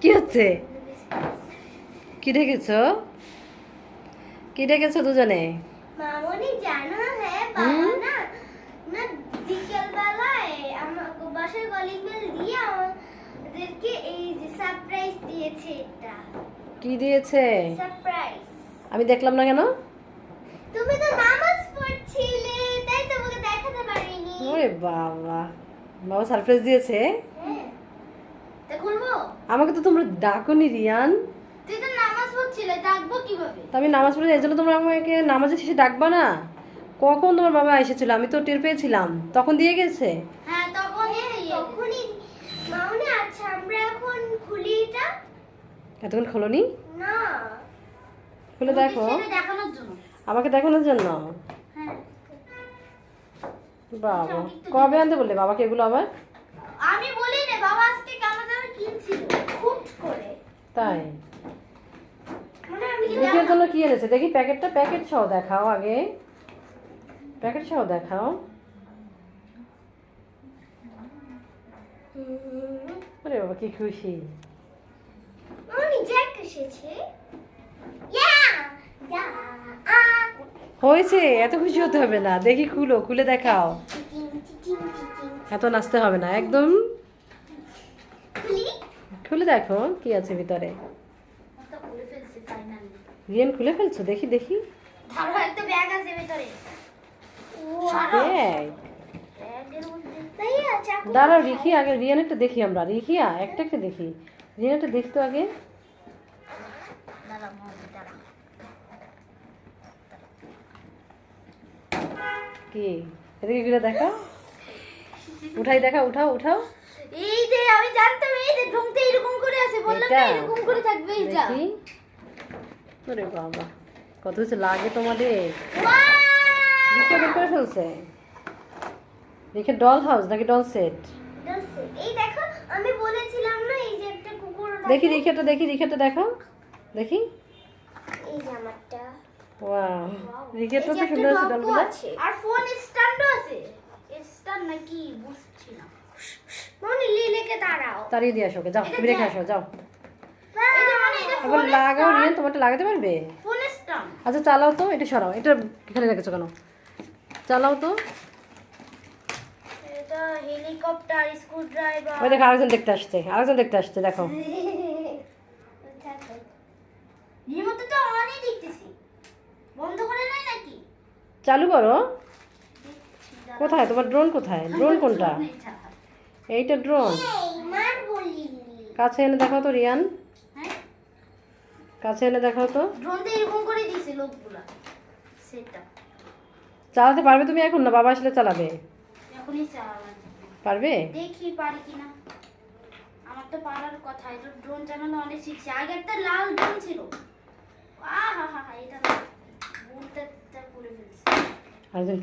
কি হচ্ছে? কি রেখেছো কি রেখেছো দুজনে? মামনি জানো হ্যাঁ বাবা না না বিকেল বেলায় আমাকে বাসায় কলিং বেল দিয়ে আমাদেরকে এই যে সারপ্রাইজ দিয়েছে এটা। কি দিয়েছে? সারপ্রাইজ আমি দেখলাম না কেন? তুমি তো নামাজ পড়ছিলে তাই তোমাকে দেখাতে পারিনি। ওরে বাবা বাবা সারপ্রাইজ দিয়েছে? খুলবো আমাকে তো তোমরা ডাকনি রিয়ান। তুই তো নামাজ পড়ছিলে ডাকবো কীভাবে? আমি নামাজ পড়ে এই জন্য তোমরা আমাকে নামাজের শেষে ডাকবা না? কখন তোমার বাবা এসেছিল? আমি তো টের পেয়েছিলাম। তখন দিয়ে গেছে? হ্যাঁ তখন তখনই মামনি আচ্ছা আমরা এখন খুলি এটা? এতক্ষণ খোলনি? না। খুলে দেখো। দেখানোর জন্য। আমাকে দেখানোর জন্য? হ্যাঁ। বাবা। কবে আনতে বললে বাবাকে এগুলো আবার আমি বলি রে বাবা আজকে কেন যেন কিনছিল খুব করে তাই? মানে আমি লিখের জন্য কি এনেছে? দেখি প্যাকেটটা প্যাকেট সহ দেখাও আগে। প্যাকেট সহ দেখাও। আরে বাবা কি খুশি। হয়েছে এত খুশি হতে হবে না। দেখি খুলো খুলে দেখাও। এত নাচতে হবে না একদম। খুলে দেখো কি আছে ভিতরে। রিয়েন খুলে ফেলছো? দেখি দেখি। একটা ব্যাগ আছে ভিতরে দাঁড়াও রিখি আগে রিয়ান একটা দেখি আমরা। রিখিয়া একটা একটা দেখি। রিয়ান একটা দেখতো আগে। কি? এদিকে ঘুরে দেখাও। উঠাই দেখা উঠাও উঠাও। এই যে আমি জানতাম এই যে ঢুমতে এরকম করে আছে বললাম না এরকম করে থাকবে এই যা। দেখি। ওরে বাবা কত কিছু লাগে তোমাদের। রিখে বের করে ফেলছে। রিখে ডল হাউস নাকি ডল সেট এই দেখো আমি বলেছিলাম না এই যে একটা কুকুর দেখি। দেখি দেখাও। দেখি। এই জামাটা ওয়াও রিখেটা তো সুন্দর আছে। ডলগুলো আর ফোন স্ট্যান্ডও আছে। স্ট্যান্ড নাকি বুঝছি না। মনে লিলেকে দাঁড়াও। তাড়িয়ে দিয়ে আসো ওকে, যাও তুমি রেখে আসো যাও। এবার লাগাও রিয়ান তোমারটা লাগাতে পারবে? আচ্ছা চালাও তো এটা সরাও এটা এখানে রেখেছো কেন? চালাও তো। এটা হেলিকপ্টার স্ক্রু ড্রাইভার ওই দেখো আরেকজন দেখতে আসছে আরেকজন দেখতে আসছে দেখো। রিমোটে তো অনই দেখতেছি। বন্ধ করে নাই নাকি? চালু করো। কোথায়? তোমার ড্রোন কোথায়? ড্রোন কোনটা? এইটা ড্রোন। কাছে এনে দেখাও তো, রিয়ান। কাছে এনে দেখাও তো। চালাতে পারবে তুমি এখন না? বাবা আসলে চালাবে। পারবে? দেখি পারি কিনা আমার তো পারার কথা ড্রোন চালানো অনেক শিখছি আগে একটা লাল ড্রোন ছিল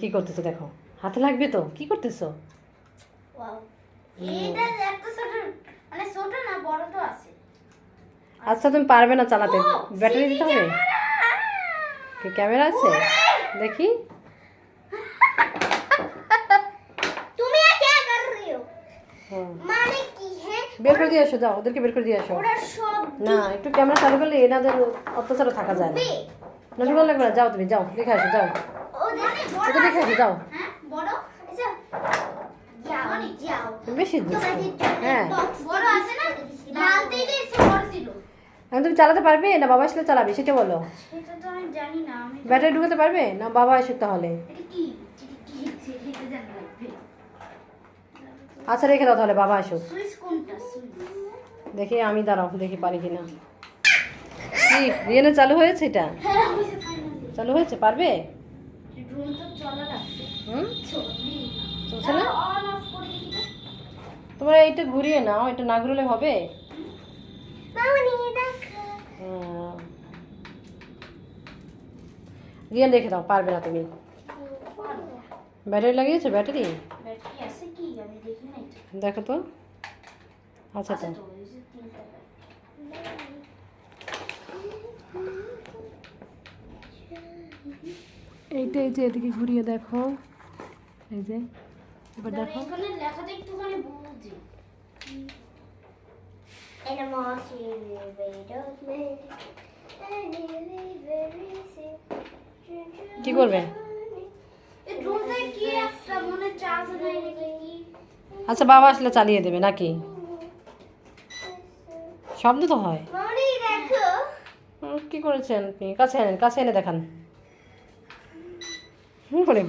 কি করতেছে দেখো? হাতে লাগবে তো? কি করতেছো? ওয়াও এটা এত ছোট মানে ছোট না বড় তো আছে আচ্ছা তুমি পারবে না চালাতে ও, ব্যাটারি CD দিতে হবে ক্যামেরা! কি ক্যামেরা আছে দেখি তুমি ये क्या कर रही हो হুম। মানে কি হ্যাঁ বের করে দিয়ে আসো যাও ওদেরকে বের করে দিয়ে আসো ওরা সব না একটু ক্যামেরা চালু করলে এনাদের অত্যাচারও থাকা যায় না দিবে নষ্ট ভালো লাগবে না যাও তুমি যাও দেখে আসো যাও ও মানে বড় ওদের দেখে আছে আসো যাও বেশি। হ্যাঁ। এসে তুমি চালাতে পারবে না বাবা আসলে চালাবে সেটা বলো। সেটা তো আমি জানি না আমি ব্যাটারি ঢুকাতে পারবে না বাবা আসে তাহলে? এটা কি? এটা কি? সেটা জানি লাগবে আচ্ছা রেখে দাও তাহলে বাবা আসুক সুইচ দেখি আমি দাঁড়াও দেখি পারি কিনা। কি চালু হয়েছে এটা? হ্যাঁ চালু হয়েছে পারবে? ড্রোন তো চলা লাগবে হুম? চলছে না অন অফ করে দেখি তো তোমরা এইটা ঘুরিয়ে নাও এটা না ঘুরলে হবে? দেখো হুম। রিয়ান রেখে দাও পারবে না তুমি। ব্যাটারি লাগিয়েছো ব্যাটারি? দেখি তো। দেখো আচ্ছা তো। এইটা এই যে এদিকে ঘুরিয়ে দেখো। এই যে এবার দেখো। লেখাটা একটুখানি And a mossy made of me. And really very sick. কি করবে? আচ্ছা বাবা আসলে চালিয়ে দেবে নাকি? শব্দ তো হয়। কি করেছেন আপনি? কাছে আনেন কাছে এনে দেখান।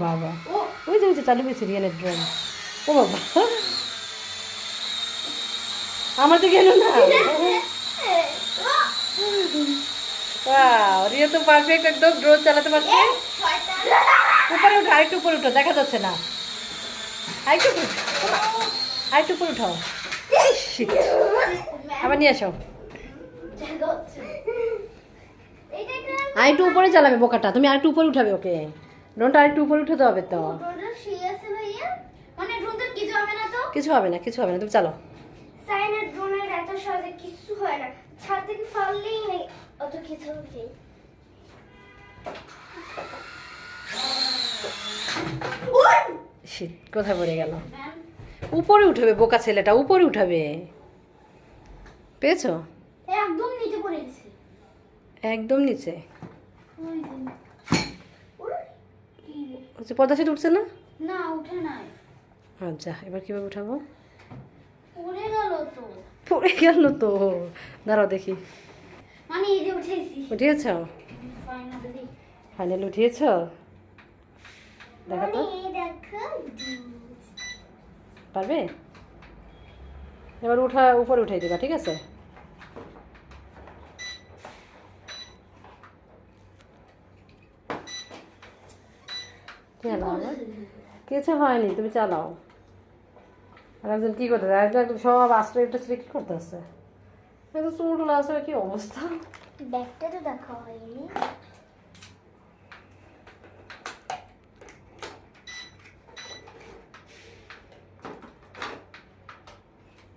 বাবা। ওই যে ওই যে চালু হয়েছে রিয়ানের ড্রোন। ও বাবা। আমার দিকে এলো না? রিয়া তো পারফেক্ট একদম ড্রোন চালাতে পারছে। উপরে উঠো আরেকটু উপরে উঠো দেখা যাচ্ছে না। আরেকটু। আরেকটু উপরে উঠাও আবার নিয়ে আসো। আরেকটু উপরে চালাবে বোকাটা তুমি আরেকটু উপরে উঠাবে ওকে। ড্রোনটা আরেকটু উপরে উঠাতে হবে মানে ড্রোনটার কিছু হবে না তো? কিছু হবে না কিছু হবে না তুমি চালো। সাইনের ড্রোনের এত সহজে কিছু হয় না। ছাদ থেকে ফাললেই নেই অত কিছু নেই। কোথায় পড়ে গেল? উপরে উঠাবে বোকা ছেলেটা উপরে উঠাবে। পেয়েছ? একদম নিচে পড়ে গেছে। একদম নিচে? পদ্মা উঠছে না? না উঠে নাই। আচ্ছা এবার কীভাবে উঠাবো? পড়ে গেল তো। দাঁড়াও দেখি। উঠিয়েছ? ফাইনাল উঠিয়েছ? দেখা তো। পারবে? এবার উঠা উপরে উঠাই দেবা ঠিক আছে? কিছু হয়নি তুমি চালাও। আর একজন কি করতে একদম সব আশ্রয় একটা ছেলে কি করতে আসছে। একদম চুল আসলে কি অবস্থা? ব্যাগটা তো দেখা হয়নি।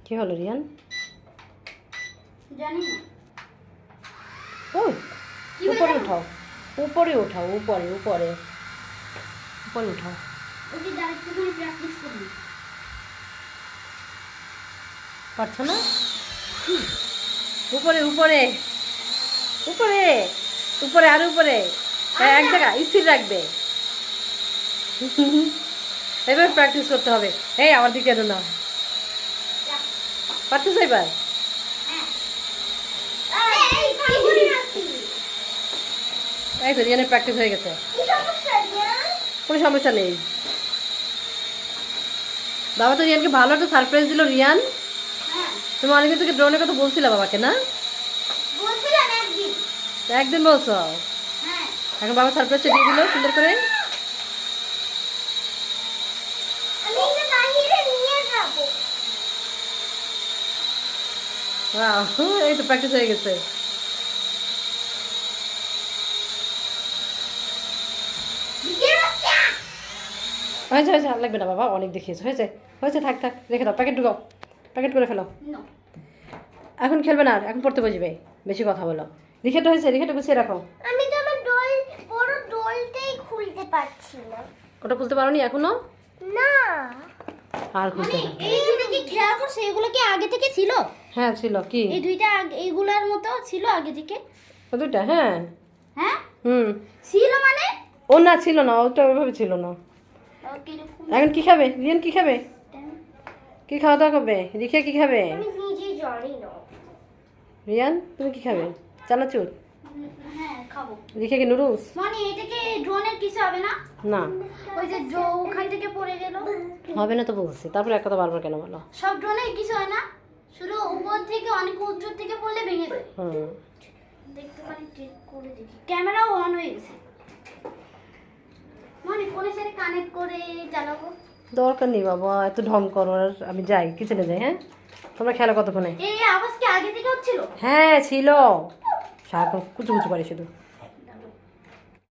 কি হলো রিয়ান? জানি না। ওই উপরে উঠাও। উপরে উঠাও উপরে উপরে। উপরে উঠাও। করে প্র্যাকটিস করবি পারছ না? উপরে উপরে উপরে উপরে আর উপরে। হ্যাঁ, এক জায়গা স্থির রাখবে। এবার প্র্যাকটিস করতে হবে। এই আমার দিকে এলো না। পারতেছো এবার? এই তো রিয়ানের প্র্যাকটিস হয়ে গেছে। কোনো সমস্যা নেই। বাবা তো রিয়ানকে ভালো একটা সারপ্রাইজ দিল রিয়ান। তুমি অনেকদিন থেকে ড্রোনের কথা বলছিলে বাবাকে না? বলছিলাম একদিন। বলছো? হ্যাঁ। এখন বাবা সারপ্রাইজটা দিয়ে দিল সুন্দর করে। এই তো প্র্যাকটিস হয়ে গেছে। হয়েছে হয়েছে আর লাগবে না বাবা অনেক দেখিয়েছো হয়েছে? হয়েছে থাক থাক রেখে দাও প্যাকেট ঢুকাও। প্যাকেট করে ফেলো। এখন খেলবে না এখন পড়তে বসবে। বেশি কথা বলো। রিখেটা হয়েছে রিখেটা গুছিয়ে রাখো। আমি তো আমার ডল বড় ডলটাই খুলতে পারছি না। ওটা খুলতে পারো নি এখনও? না। আর খুলতে মানে এই দুটো কি খেয়াল করছে? এগুলো কি আগে থেকে ছিল? হ্যাঁ ছিল। কি? এই দুইটা এইগুলার মতো ছিল আগে থেকে? ও দুইটা হ্যাঁ। হ্যাঁ? হুম। ছিল মানে? ও না ছিল না। ওটা ওইভাবে ছিল না। এখন কি খাবে? রিয়ান কি খাবে? কি খাওয়া দাওয়া করবে? রিখে কি খাবে? রিয়ান তুমি কি খাবে? চানাচুর? হ্যাঁ খাব। রিখে কি নুডলস? মানে এটাকে ড্রোনের কিছু হবে না? না। ওই যে ড্রো ওখান থেকে পড়ে গেল। হবে না তো বলছি। তারপরে এক কথা বারবার কেন বলো? সব কিছু হয় না। শুধু উপর থেকে অনেক উচ্চ থেকে পড়লে ভেঙে যায়। হুম। দেখতে পারি চেক করে দেখি। ক্যামেরাও অন হয়ে গেছে। মানে ফোনের সাথে কানেক্ট করে চালাবো। দরকার নেই বাবা এত ঢং করো আর আমি যাই কিচেনে যাই হ্যাঁ? তোমরা খেলো কতক্ষণে? হ্যাঁ ছিল। সারাক্ষণ কুচু কুচু করে শুধু।